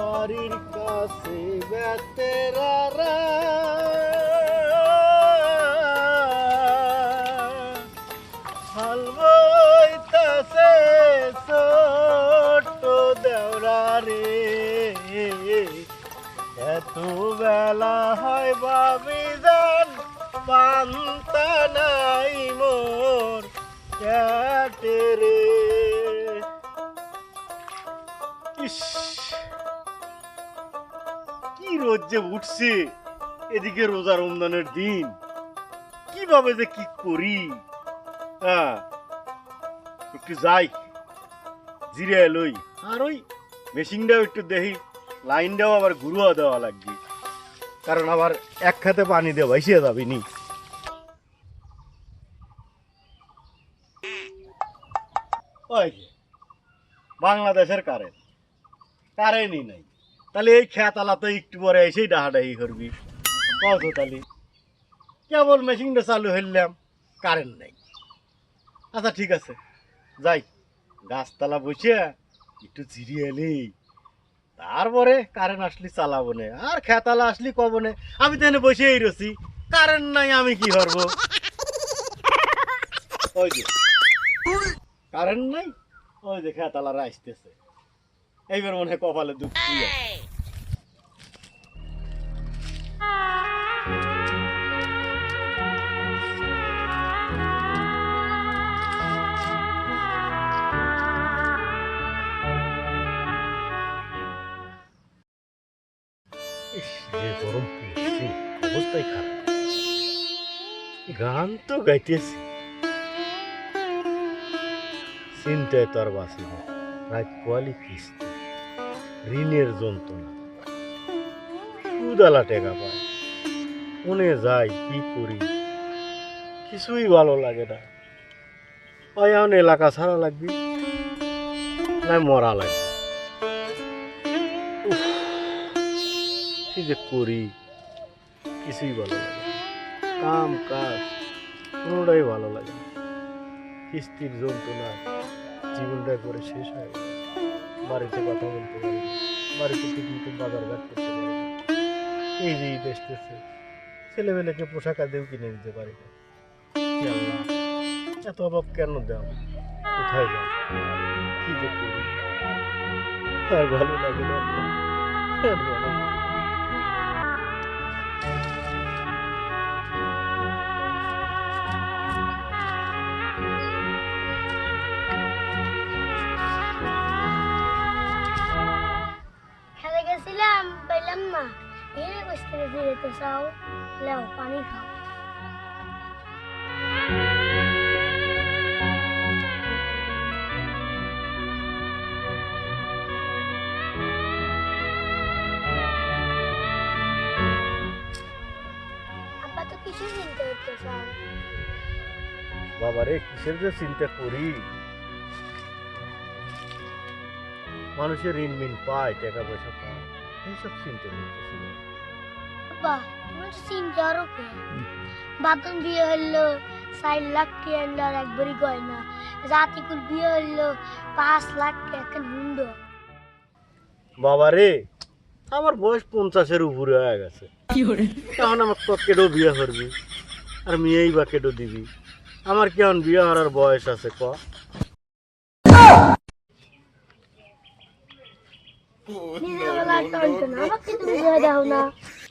বাড়ির কাছে বেতেরারা হাল বইতাছে ছোট দেওরা রে। এত বেলা হয় ভাবি যান পান্তা নাই রোদ যে উঠছে, এদিকে রোজা রমজানের দিন। কীভাবে যে কি করি? হ্যাঁ একটু যাই, জিরে লই। আর ওই মেশিনটাও একটু দেখি, লাইনটাও আবার ঘুরুয়া দেওয়া লাগবে। কারণ আবার এক খাতে পানি দিয়ে ভাইসিয়ে যাবি নি। বাংলাদেশের কারেন্ট কারেন্টই নাই। তাহলে এই খেতালাতে একটু পরে এসেই ডাহাডাহি করবি। কত তাহলে, কেবল মেশিনটা চালু হইলাম কারেন্ট নাই। আচ্ছা ঠিক আছে, যাই, গাছতলা বসে একটু জিরিয়ে এলি তারপরে কারেন্ট আসলি চালাবো না, আর খেতালা আসলি কব না। আমি তো এখানে বসেই রয়েছি কারেন্ট নাই, আমি কি করব? ওই যে কারেন্ট নাই, ওই যে খেতালারা আসতেছে। এইবার মনে হয় কপালে দুঃখ গরম পড়ছে, অবস্থাই খারাপ। গান তো গাইতেছি। চিন্তায় তো আর বাঁচি না। রাত কোয়ালি কিস্তি, ঋণের যন্ত্রণা। সুদালা টেকা পায়। মনে যাই, কি করি? কিছুই ভালো লাগে না। এখন এলাকা ছাড়া লাগবে, না মরা লাগবে। কি যে করি? কিছুই ভালো লাগে কাম, কাজ, কোনোটাই ভালো লাগে কিস্তির যন্ত্রণা জীবনটা করে শেষ হয়ে গেল বাড়িতে কথা বলতে পারি বাড়িতে ঠিক মতো বাজার ঘাট করতে পারি এই যে ঈদ আসতেছে ছেলেমেয়েকে পোশাক আদেও কিনে দিতে পারি না। এত অভাব কেন দাও কোথায় যাও কি যে করি? আর ভালো লাগে না। ভালো থেকে ফিরেতে চাও লেও পানি খাও বাবারে কিসের যে চিন্তা করি মানুষের ঋণ মিন পায় টাকা পয়সা পায় এইসব চিন্তা করতেছি। আব্বা তুমি চিন্তা আরও বাতন বিয়ে হইল চার লাখ একবারই গয়না। জাতিকুল বিয়ে হইল পাঁচ লাখ হুন্ডো বাবারে আমার বয়স পঞ্চাশের উপরে হয়ে গেছে। এখন আমার তো কেডো বিয়ে করবি? আর মেয়েই বা কেডো দিবি? আমার কেমন বিয়ে হওয়ার বয়স আছে ক? আমাকে তুমি বিয়ে দাও না।